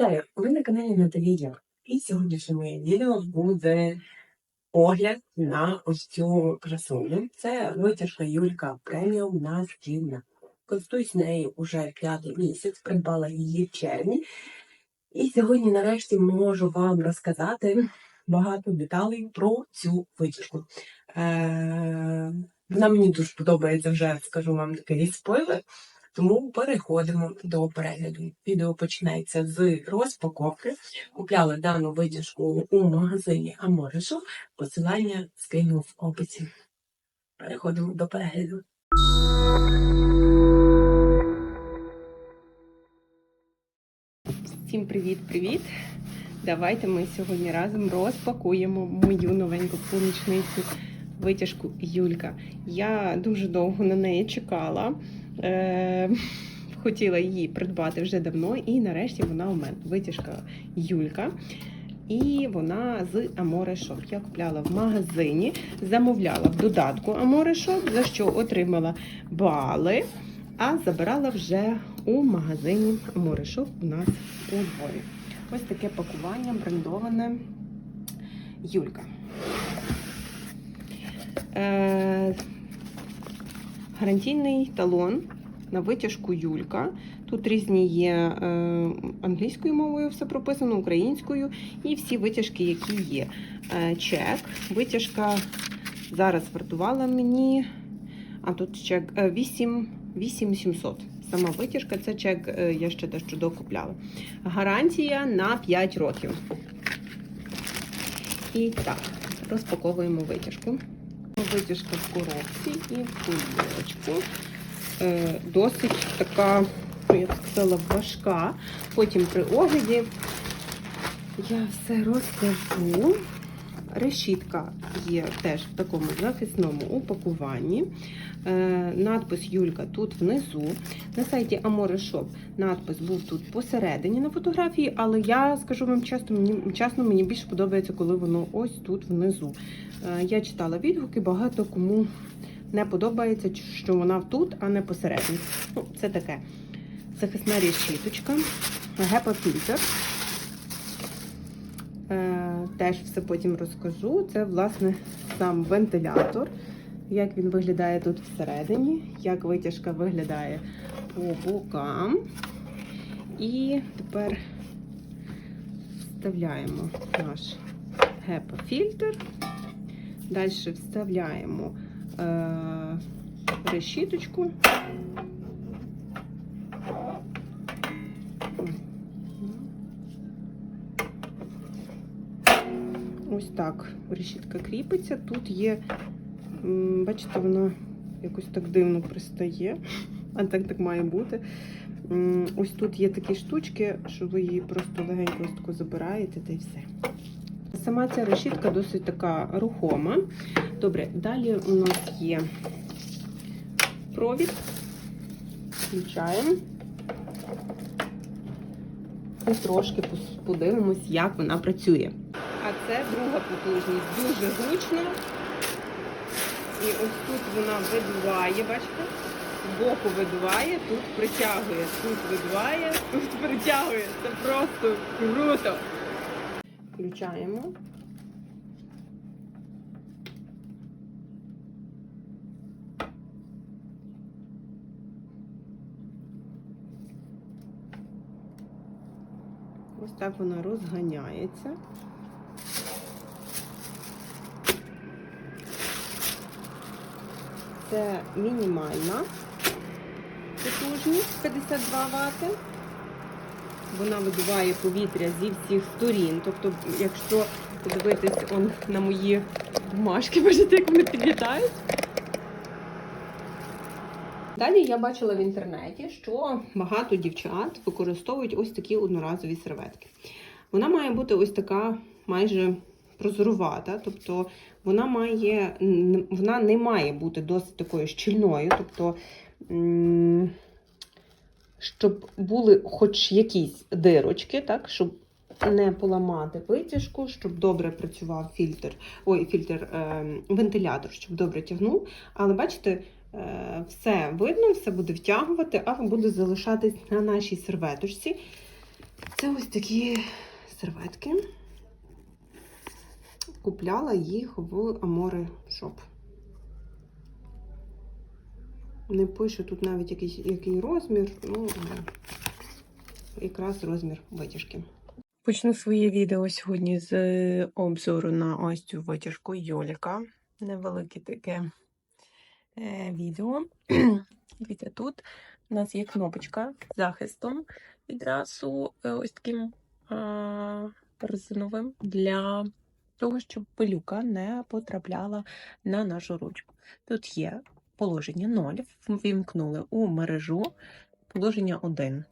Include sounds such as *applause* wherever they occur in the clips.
Вітаю! Ви на каналі Наталія. І сьогоднішнє моє відео буде огляд на ось цю красуню. Це витяжка Юлька преміум настільна. Користуюсь нею уже п'ятий місяць, придбала її в червні. І сьогодні, нарешті, можу вам розказати багато деталей про цю витяжку. Е- вона мені дуже подобається вже, скажу вам такий спойлер. Тому переходимо до перегляду. Відео починається з розпаковки. Купляла дану витяжку у магазині Аморишу. Посилання скину в описі. Переходимо до перегляду. Всім привіт-привіт! Давайте ми сьогодні разом розпакуємо мою новеньку помічницю витяжку Юлька. Я дуже довго на неї чекала. Е- *laughs* хотіла її придбати вже давно, і нарешті вона у мене витяжка Юлька. І вона з Amore Shop. Я купляла в магазині, замовляла в додатку Amore Shop, за що отримала бали, а забирала вже у магазині Amore Shop у нас у Львові. Ось таке пакування брендоване Юлька. Е, гарантійний талон на витяжку Юлька. Тут різні є е, англійською мовою все прописано, українською, і всі витяжки, які є. Е, чек. Витяжка зараз вартувала мені, а тут чек е, 8, 8700. Сама витяжка, це чек, е, я ще дещо докупляла. Гарантія на 5 років. І так, розпаковуємо витяжку. Витяжка в коробці і в кульочку. Е, Досить така, я б сказала, важка. Потім при огляді я все розкажу. Решітка є теж в такому захисному упакуванні. Е, надпис Юлька тут внизу. На сайті Amore Shop надпис був тут посередині на фотографії, але я скажу вам чесно, мені, чесно, мені більше подобається, коли воно ось тут внизу. Е, я читала відгуки, багато кому не подобається, що вона тут, а не посередині. Ну, це таке. Захисна решіточка, гепа-фільтр. Е, теж все потім розкажу. Це, власне, сам вентилятор, як він виглядає тут всередині, як витяжка виглядає по бокам. І тепер вставляємо наш гепа-фільтр. Далі вставляємо е, решіточку. Ось так решітка кріпиться. Тут є, бачите, вона якось так дивно пристає, а так так має бути. Ось тут є такі штучки, що ви її просто легенько ось тако забираєте та й все. Сама ця решітка досить така рухома. Добре, далі у нас є провід. Включаємо. І трошки подивимось, як вона працює. А це друга потужність. Дуже зручно. І ось тут вона видуває, бачите? Збоку видуває, тут притягує, тут видуває, тут притягує. Це просто круто. Включаємо. Ось так вона розганяється. Це мінімальна потужність 52 Вт. Вона видуває повітря зі всіх сторін. Тобто, якщо подивитись он на мої бумажки, *laughs* бачите, як вони підлітають. Далі я бачила в інтернеті, що багато дівчат використовують ось такі одноразові серветки. Вона має бути ось така майже прозорувата, тобто вона має, вона не має бути досить такою щільною, тобто, щоб були хоч якісь дирочки, так, щоб не поламати витяжку, щоб добре працював фільтр, ой, фільтр, е, вентилятор, щоб добре тягнув. Але бачите, е, все видно, все буде втягувати, а буде залишатись на нашій серветочці. Це ось такі серветки. Купляла їх в Amore Shop. Не пише тут навіть якийсь, який розмір, ну, якраз розмір витяжки. Почну своє відео сьогодні з е, обзору на ось цю витяжку Йоліка. Невелике таке е, відео. *clears throat* Дивіться, тут у нас є кнопочка з захистом відразу е, ось таким а, резиновим для того, щоб пилюка не потрапляла на нашу ручку. Тут є положення 0, вімкнули у мережу, положення 1.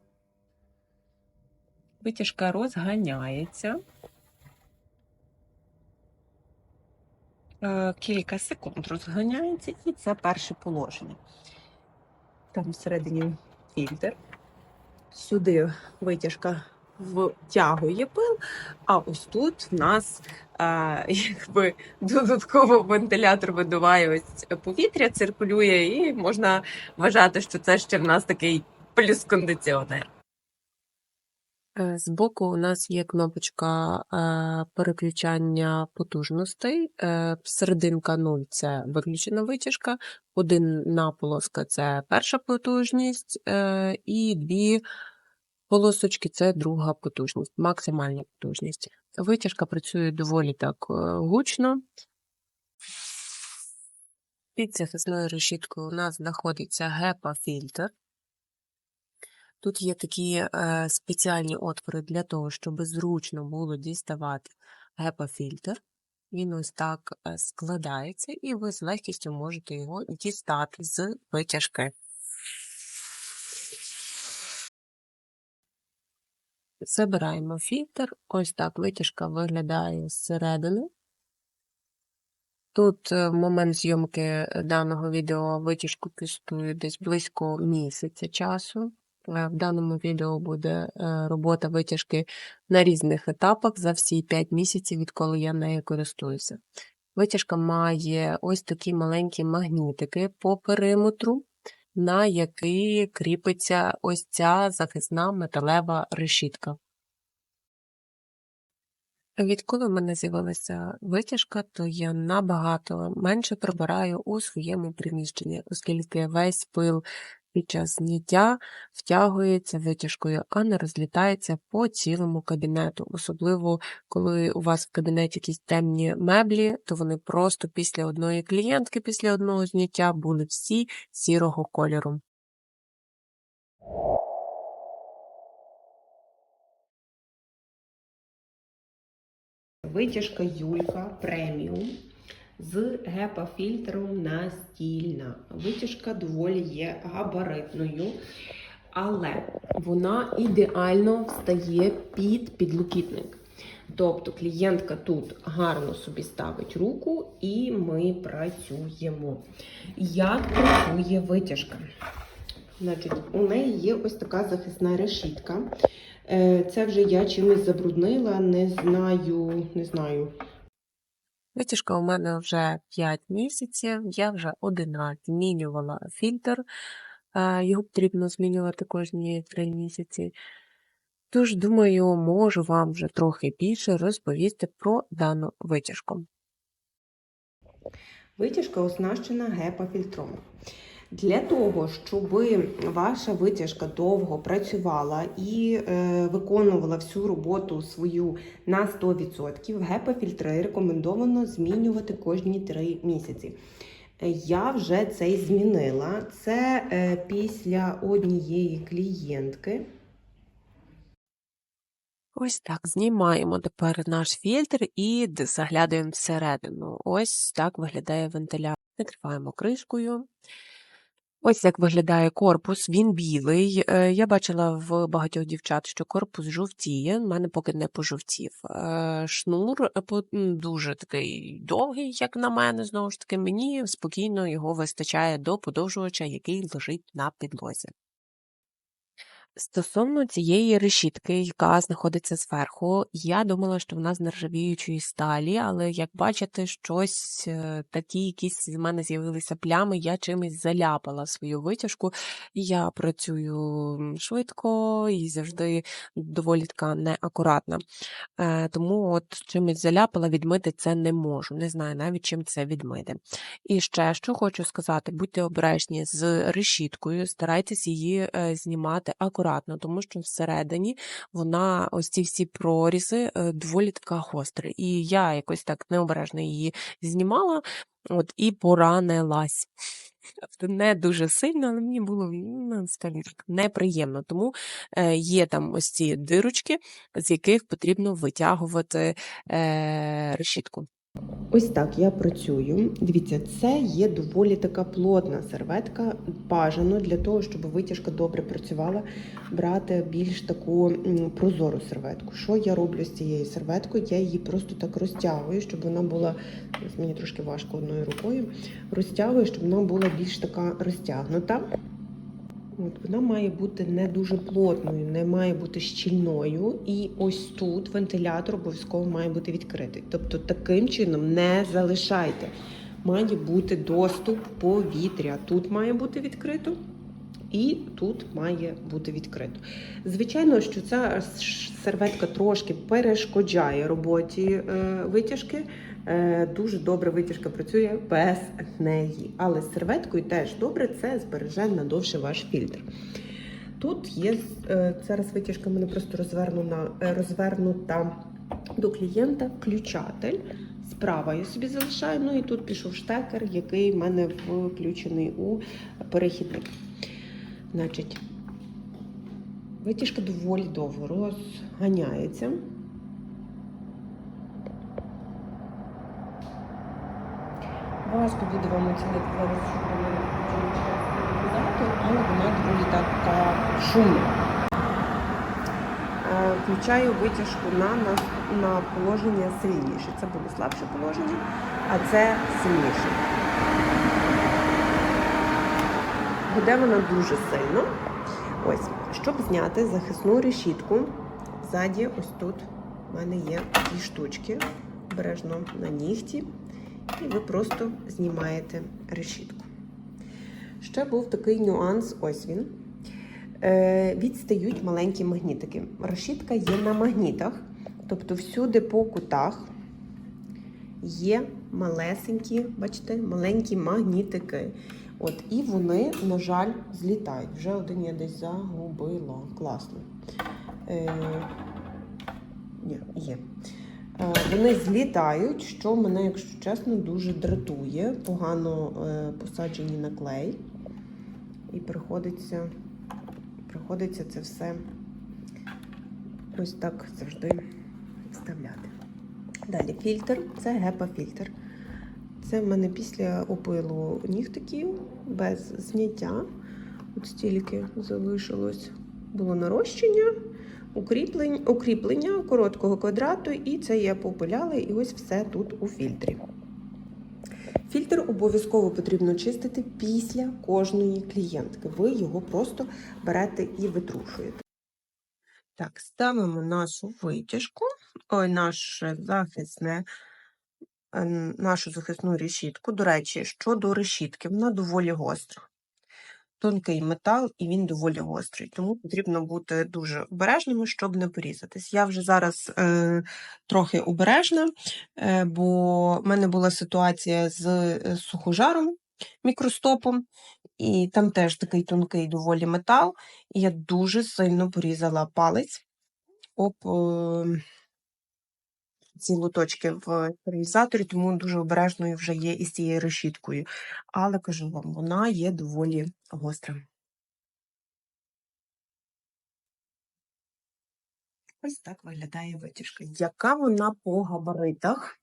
Витяжка розганяється. Е, Кілька секунд розганяється, і це перше положення. Там всередині фільтр. Сюди витяжка втягує пил, а ось тут в нас а, якби додатково вентилятор видуває ось повітря, циркулює, і можна вважати, що це ще в нас такий плюс кондиціонер. Е, Збоку у нас є кнопочка е, переключання потужностей. Е, Серединка 0 – це виключена витяжка, одинна полоска це перша потужність, е, і дві полосочки це друга потужність, максимальна потужність. Витяжка працює доволі так е, гучно. Під захисною решіткою у нас знаходиться гепа-фільтр. Тут є такі е, спеціальні отвори для того, щоб зручно було діставати гепа-фільтр. Він ось так е, складається, і ви з легкістю можете його дістати з витяжки. Забираємо фільтр. Ось так витяжка виглядає зсередини. Тут е, в момент зйомки даного відео витяжку тестую десь близько місяця часу. Е, В даному відео буде е, робота витяжки на різних етапах за всі 5 місяців, відколи я нею користуюся. Витяжка має ось такі маленькі магнітики по периметру, на який кріпиться ось ця захисна металева решітка. Відколи в мене з'явилася витяжка, то я набагато менше прибираю у своєму приміщенні, оскільки весь пил під час зняття втягується витяжкою, а не розлітається по цілому кабінету. Особливо, коли у вас в кабінеті якісь темні меблі, то вони просто після одної клієнтки, після одного зняття були всі сірого кольору. Витяжка Юлька преміум з гепа-фільтром настільна. Витяжка доволі є габаритною, але вона ідеально встає під підлокітник. Тобто клієнтка тут гарно собі ставить руку і ми працюємо. Як працює витяжка? Значить, у неї є ось така захисна решітка. Е, Це вже я чимось забруднила, не знаю, не знаю. Витяжка у мене вже 5 місяців, я вже один раз змінювала фільтр. Його потрібно змінювати кожні 3 місяці. Тож, думаю, можу вам вже трохи більше розповісти про дану витяжку. Витяжка оснащена гепа-фільтром. Для того, щоб ваша витяжка довго працювала і е, виконувала всю роботу свою на 100%, гепа-фільтри рекомендовано змінювати кожні 3 місяці. Я вже цей змінила. Це е, після однієї клієнтки. Ось так, знімаємо тепер наш фільтр і заглядаємо всередину. Ось так виглядає вентилятор. Накриваємо кришкою. Ось як виглядає корпус, він білий. Е, Я бачила в багатьох дівчат, що корпус жовтіє, в мене поки не пожовтів. Е, Шнур е, дуже такий довгий, як на мене, знову ж таки, мені спокійно його вистачає до подовжувача, який лежить на підлозі. Стосовно цієї решітки, яка знаходиться зверху, я думала, що вона з нержавіючої сталі, але як бачите, щось е, такі якісь з мене з'явилися плями, я чимось заляпала свою витяжку. Я працюю швидко і завжди доволі така неакуратна. Е, Тому от чимось заляпала, відмити це не можу. Не знаю навіть чим це відмити. І ще що хочу сказати: будьте обережні з решіткою, старайтесь її е, знімати акуратно, тому що всередині вона ось ці всі прорізи е, доволі така гостра. І я якось так необережно її знімала, от і поранилась. Тобто Не дуже сильно, але мені було ну, неприємно. Тому е, є там ось ці дирочки, з яких потрібно витягувати е, решітку. Ось так я працюю. Дивіться, це є доволі така плотна серветка. Бажано для того, щоб витяжка добре працювала, брати більш таку прозору серветку. Що я роблю з цією серветкою? Я її просто так розтягую, щоб вона була. Мені трошки важко одною рукою. Розтягую, щоб вона була більш така розтягнута. От, вона має бути не дуже плотною, не має бути щільною. І ось тут вентилятор обов'язково має бути відкритий. Тобто таким чином не залишайте. Має бути доступ повітря. Тут має бути відкрито. І тут має бути відкрито. Звичайно, що ця серветка трошки перешкоджає роботі е, витяжки. Е, Дуже добре витяжка працює без неї. Але з серветкою теж добре, це збереже надовше ваш фільтр. Тут є е, зараз витяжка в мене просто розвернута, е, розвернута до клієнта включатель. Справа я собі залишаю. Ну і тут пішов штекер, який в мене включений у перехідник. Значить, витяжка доволі довго розганяється. Важко буде вам оцінити зараз, що вона показати, але вона доволі така шумна. Е, Включаю витяжку на, на, на положення сильніше. Це було слабше положення, а це сильніше. Буде вона дуже сильно. Ось, щоб зняти захисну решітку, ззаді, ось тут в мене є дві штучки, обережно на нігті, і ви просто знімаєте решітку. Ще був такий нюанс, ось він. Е, відстають маленькі магнітики. Решітка є на магнітах, тобто всюди по кутах є малесенькі, бачите, маленькі магнітики. От, і вони, на жаль, злітають. Вже один я десь загубила. Класно. Е, ні, є. Е, вони злітають, що мене, якщо чесно, дуже дратує. Погано е, посаджені на клей. І приходиться, приходиться це все ось так завжди вставляти. Далі фільтр це гепа-фільтр. Це в мене після опилу нігтиків без зняття. От стільки залишилось було нарощення, укріплення, укріплення короткого квадрату, і це я попиляла, і ось все тут у фільтрі. Фільтр обов'язково потрібно чистити після кожної клієнтки. Ви його просто берете і витрушуєте. Так, ставимо нашу витяжку, ой, наше захисне е, нашу захисну решітку. До речі, щодо решітки, вона доволі гостра. Тонкий метал, і він доволі гострий, тому потрібно бути дуже обережними, щоб не порізатись. Я вже зараз е, трохи обережна, е, бо в мене була ситуація з е, сухожаром, мікростопом, і там теж такий тонкий доволі метал, і я дуже сильно порізала палець об. Е, ці луточки в стерилізаторі, тому дуже обережною вже є із цією решіткою. Але кажу вам, вона є доволі гостра. Ось так виглядає витяжка. Яка вона по габаритах?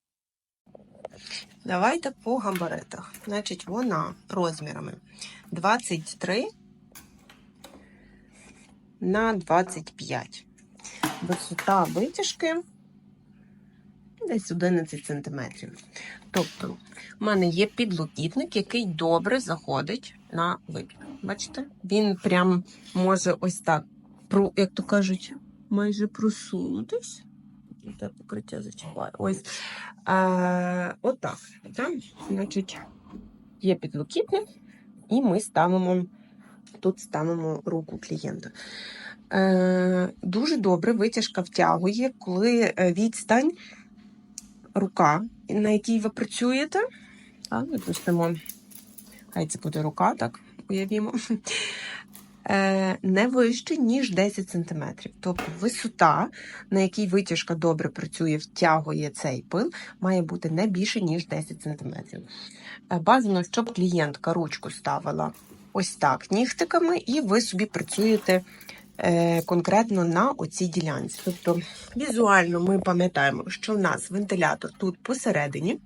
Давайте по габаритах. Значить, вона розмірами 23 на 25. Висота витяжки десь 11 см. Тобто, в мене є підлокітник, який добре заходить на вибір. Бачите? Він прям може ось так як то кажуть, майже просунутись. Те покриття зачіпає. Ось. Е, отак. Там, значить, є підлокітник, і ми ставимо тут ставимо руку клієнта. Е, дуже добре витяжка втягує, коли е, відстань рука, на якій ви працюєте. А, допустимо, хай це буде рука, так, уявімо. Е, не вище, ніж 10 см. Тобто висота, на якій витяжка добре працює, втягує цей пил, має бути не більше, ніж 10 см. Бажано, щоб клієнтка ручку ставила ось так нігтиками, і ви собі працюєте конкретно на оцій ділянці. Тобто візуально ми пам'ятаємо, що в нас вентилятор тут посередині.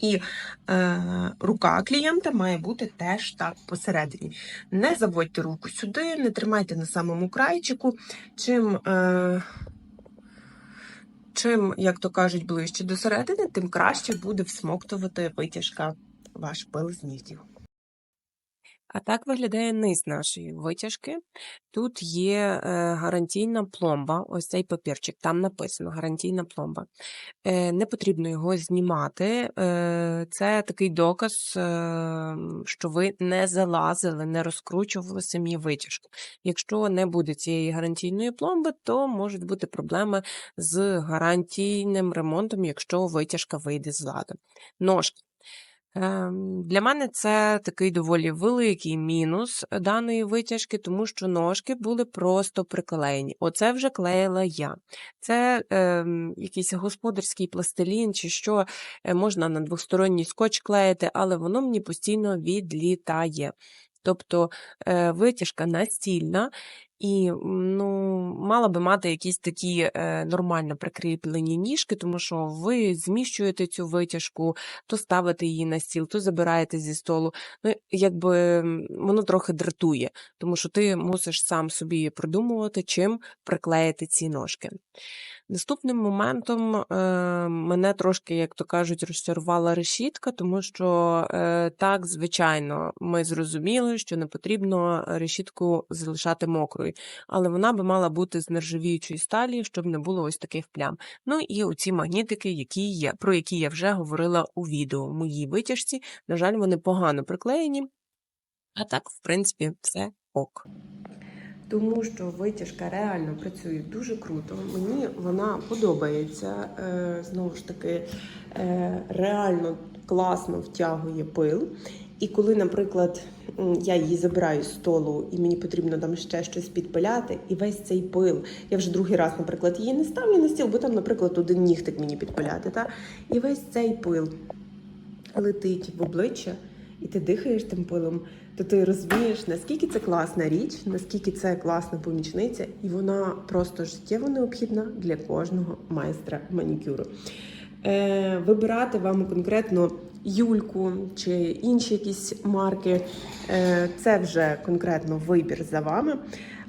І е, рука клієнта має бути теж так посередині. Не заводьте руку сюди, не тримайте на самому крайчику. Чим, е, чим, як то кажуть, ближче до середини, тим краще буде всмоктувати витяжка ваш пил з нігтів. А так виглядає низ нашої витяжки. Тут є е, гарантійна пломба, ось цей папірчик, там написано гарантійна пломба. Е, не потрібно його знімати. Е, це такий доказ, що ви не залазили, не розкручували самі витяжку. Якщо не буде цієї гарантійної пломби, то можуть бути проблеми з гарантійним ремонтом, якщо витяжка вийде з ладу. Ножки. Ем, Для мене це такий доволі великий мінус даної витяжки, тому що ножки були просто приклеєні. Оце вже клеїла я. Це ем, якийсь господарський пластилін, чи що е, можна на двосторонній скотч клеїти, але воно мені постійно відлітає. Тобто е, витяжка настільна і ну, мала би мати якісь такі е, нормально прикріплені ніжки, тому що ви зміщуєте цю витяжку, то ставите її на стіл, то забираєте зі столу. Ну, якби воно трохи дратує, тому що ти мусиш сам собі придумувати, чим приклеїти ці ножки. Наступним моментом е, мене трошки, як то кажуть, розчарувала решітка, тому що е, так, звичайно, ми зрозуміли, що не потрібно решітку залишати мокрою, але вона би мала бути з нержавіючої сталі, щоб не було ось таких плям. Ну і оці магнітики, які є, про які я вже говорила у відео моїй витяжці. На жаль, вони погано приклеєні, а так, в принципі, все ок. Тому що витяжка реально працює дуже круто. Мені вона подобається. Е, знову ж таки, е, реально класно втягує пил. І коли, наприклад, я її забираю з столу і мені потрібно там ще щось підпиляти, і весь цей пил, я вже другий раз, наприклад, її не ставлю на стіл, бо там, наприклад, один нігтик мені підпиляти. Та? І весь цей пил летить в обличчя, і ти дихаєш тим пилом, то ти розумієш, наскільки це класна річ, наскільки це класна помічниця, і вона просто життєво необхідна для кожного майстра манікюру. Е, вибирати вам конкретно Юльку чи інші якісь марки, е, це вже конкретно вибір за вами.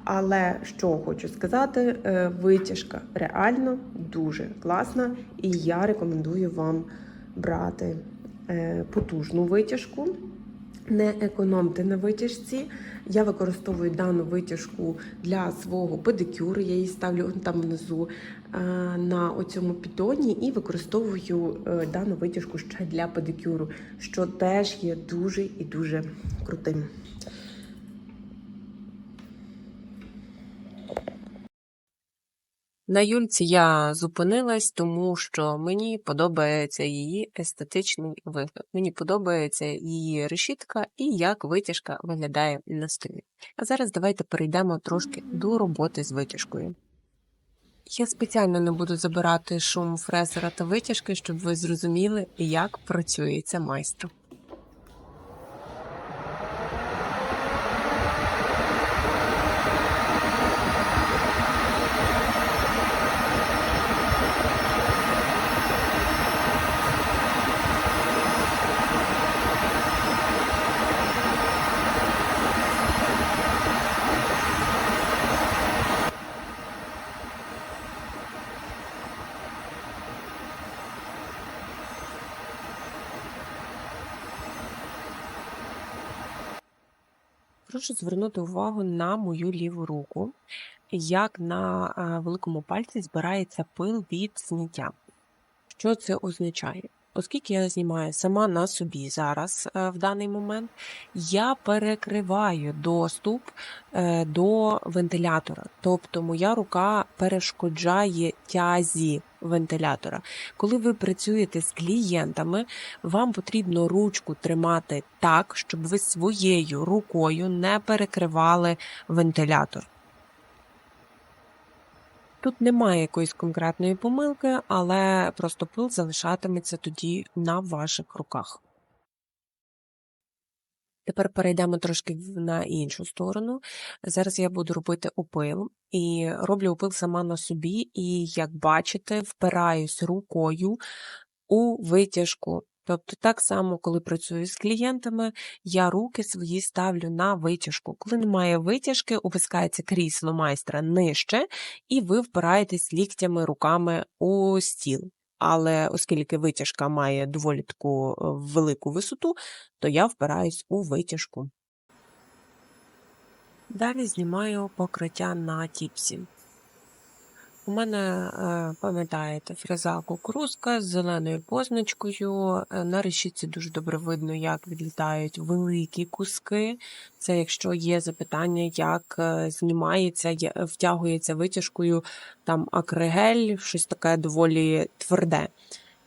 Але що хочу сказати, е, витяжка реально дуже класна, і я рекомендую вам брати е, потужну витяжку. Не економте на витяжці. Я використовую дану витяжку для свого педикюру. Я її ставлю там внизу е, на оцьому підоні і використовую е, дану витяжку ще для педикюру, що теж є дуже і дуже крутим. На Юльці я зупинилась, тому що мені подобається її естетичний вигляд. Мені подобається її решітка і як витяжка виглядає на столі. А зараз давайте перейдемо трошки до роботи з витяжкою. Я спеціально не буду забирати шум фрезера та витяжки, щоб ви зрозуміли, як працюється майстер. Прошу звернути увагу на мою ліву руку. як на е, великому пальці збирається пил від зняття. Що це означає? Оскільки я знімаю сама на собі зараз е, в даний момент, я перекриваю доступ е, до вентилятора. Тобто моя рука перешкоджає тязі вентилятора. Коли ви працюєте з клієнтами, вам потрібно ручку тримати так, щоб ви своєю рукою не перекривали вентилятор. Тут немає якоїсь конкретної помилки, але просто пил залишатиметься тоді на ваших руках. Тепер перейдемо трошки на іншу сторону. Зараз я буду робити опил і роблю опил сама на собі, і, як бачите, впираюсь рукою у витяжку. Тобто, так само, коли працюю з клієнтами, я руки свої ставлю на витяжку. Коли немає витяжки, опускається крісло майстра нижче, і ви впираєтесь ліктями руками у стіл. Але оскільки витяжка має доволі таку е, велику висоту, то я впираюсь у витяжку. Далі знімаю покриття на тіпсі. У мене, е, пам'ятаєте, фреза кукурузка з зеленою позначкою. Е, На решітці дуже добре видно, як відлітають великі куски. Це якщо є запитання, як е, знімається, втягується витяжкою там акригель, щось таке доволі тверде.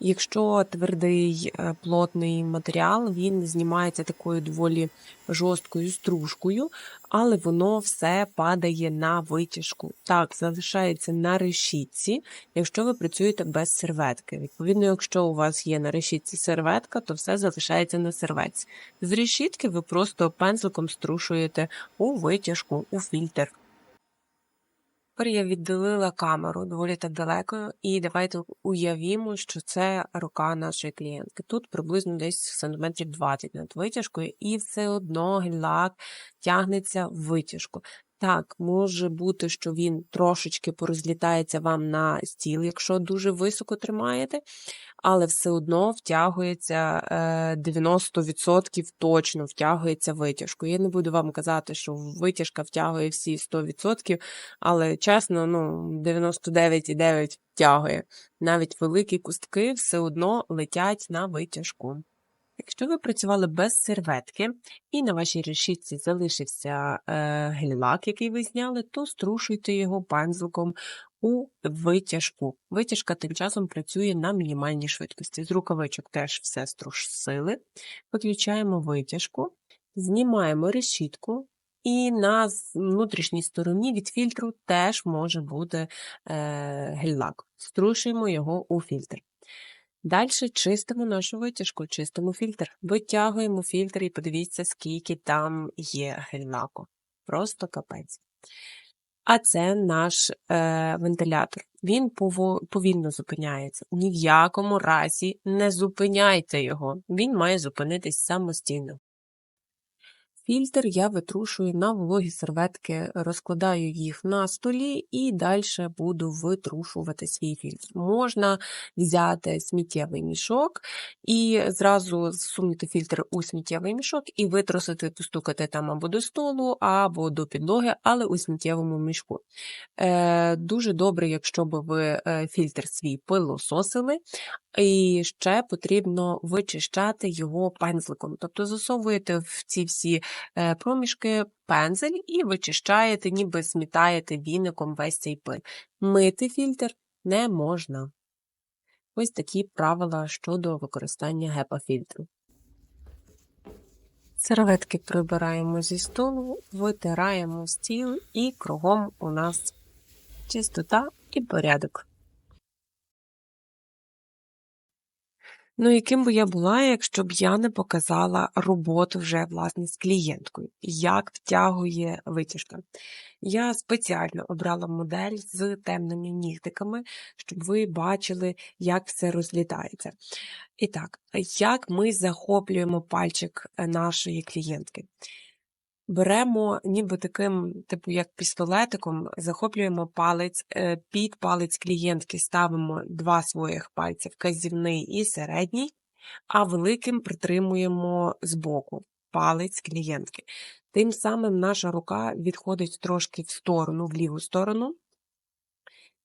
Якщо твердий е, плотний матеріал, він знімається такою доволі жорсткою стружкою, але воно все падає на витяжку. Так, залишається на решітці, якщо ви працюєте без серветки. Відповідно, якщо у вас є на решітці серветка, то все залишається на серветці. З решітки ви просто пензликом струшуєте у витяжку, у фільтр. Тепер я віддалила камеру доволі так далеко, і давайте уявімо, що це рука нашої клієнтки. Тут приблизно десь сантиметрів 20 над витяжкою, і все одно гель-лак тягнеться в витяжку. Так, може бути, що він трошечки порозлітається вам на стіл, якщо дуже високо тримаєте, але все одно втягується е, 90% точно втягується витяжку. Я не буду вам казати, що витяжка втягує всі 100%, але чесно, ну 99,9% втягує. Навіть великі кустки все одно летять на витяжку. Якщо ви працювали без серветки і на вашій решітці залишився е, гель-лак, який ви зняли, то струшуйте його пензликом у витяжку. Витяжка тим часом працює на мінімальній швидкості. З рукавичок теж все струшили. Виключаємо витяжку, знімаємо решітку, і на внутрішній стороні від фільтру теж може бути е, гель-лак. Струшуємо його у фільтр. Далі чистимо нашу витяжку, чистимо фільтр. Витягуємо фільтр і подивіться, скільки там є гель-лаку. Просто капець. А це наш е, вентилятор. Він повільно зупиняється. Ні в якому разі не зупиняйте його. Він має зупинитись самостійно. Фільтр я витрушую на вологі серветки, розкладаю їх на столі і далі буду витрушувати свій фільтр. Можна взяти сміттєвий мішок і зразу засунути фільтр у сміттєвий мішок і витрусити, постукати там або до столу, або до підлоги, але у сміттєвому мішку. Е, дуже добре, якщо б ви е, фільтр свій пилососили, і ще потрібно вичищати його пензликом. Тобто засовуєте в ці всі проміжки пензель і вичищаєте, ніби змітаєте віником весь цей пил. Мити фільтр не можна. Ось такі правила щодо використання гепа-фільтру. Серветки прибираємо зі столу, витираємо стіл і кругом у нас чистота і порядок. Ну, яким би я була, якщо б я не показала роботу вже власне з клієнткою, як втягує витяжка. Я спеціально обрала модель з темними нігтиками, щоб ви бачили, як все розлітається. І так, як ми захоплюємо пальчик е, нашої клієнтки? Беремо ніби таким, типу як пістолетиком, захоплюємо палець, е, під палець клієнтки ставимо два своїх пальця, вказівний і середній, а великим притримуємо збоку палець клієнтки. Тим самим наша рука відходить трошки в сторону, в ліву сторону,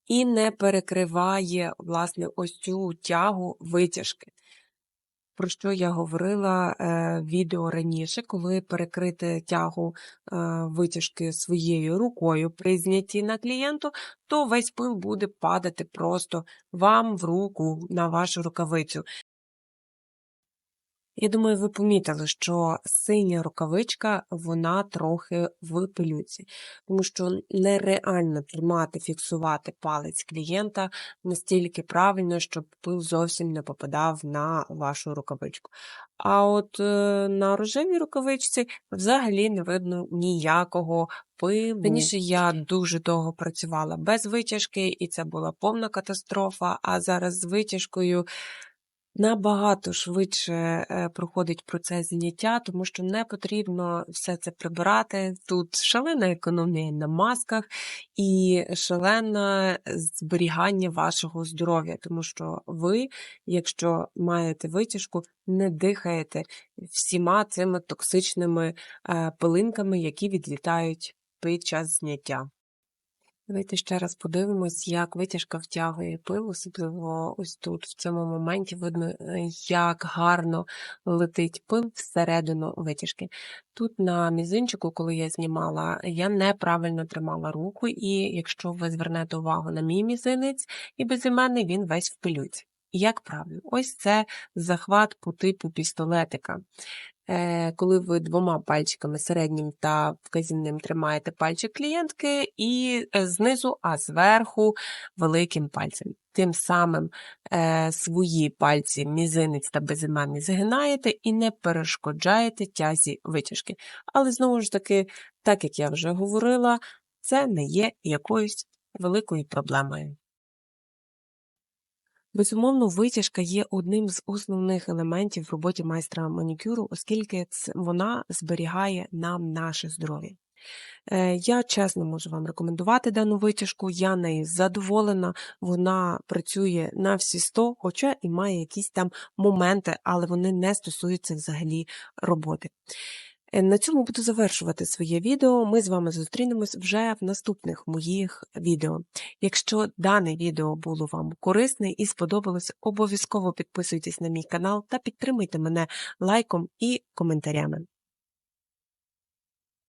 і не перекриває, власне, ось цю тягу витяжки. Про що я говорила е, відео раніше, коли перекрити тягу е, витяжки своєю рукою при знятті на клієнту, то весь пил буде падати просто вам в руку на вашу рукавицю. Я думаю, ви помітили, що синя рукавичка, вона трохи в пилюці, тому що нереально тримати, фіксувати палець клієнта настільки правильно, щоб пил зовсім не попадав на вашу рукавичку. А от е, на рожевій рукавичці взагалі не видно ніякого пилу. Раніше я дуже довго працювала без витяжки, і це була повна катастрофа, а зараз з витяжкою набагато швидше е, проходить процес зняття, тому що не потрібно все це прибирати. Тут шалена економія на масках і шалене зберігання вашого здоров'я, тому що ви, якщо маєте витяжку, не дихаєте всіма цими токсичними е, пилинками, які відлітають під час зняття. Давайте ще раз подивимось, як витяжка втягує пил, особливо ось тут, в цьому моменті видно, е, як гарно летить пил всередину витяжки. Тут на мізинчику, коли я знімала, я неправильно тримала руку, і якщо ви звернете увагу на мій мізинець і безіменний, він весь в пилюці. І Як правильно? Ось це захват по типу пістолетика. Е, коли ви двома пальчиками середнім та вказівним тримаєте пальчик клієнтки, і е, знизу, а зверху великим пальцем. Тим самим е, свої пальці, мізинець та безіменний згинаєте і не перешкоджаєте тязі витяжки. Але знову ж таки, так як я вже говорила, це не є якоюсь великою проблемою. Безумовно, витяжка є одним з основних елементів в роботі майстра манікюру, оскільки вона зберігає нам наше здоров'я. Е, Я чесно можу вам рекомендувати дану витяжку, я нею задоволена, вона працює на всі 100, хоча і має якісь там моменти, але вони не стосуються взагалі роботи. Е, На цьому буду завершувати своє відео. Ми з вами зустрінемось вже в наступних моїх відео. Якщо дане відео було вам корисне і сподобалось, обов'язково підписуйтесь на мій канал та підтримуйте мене лайком і коментарями.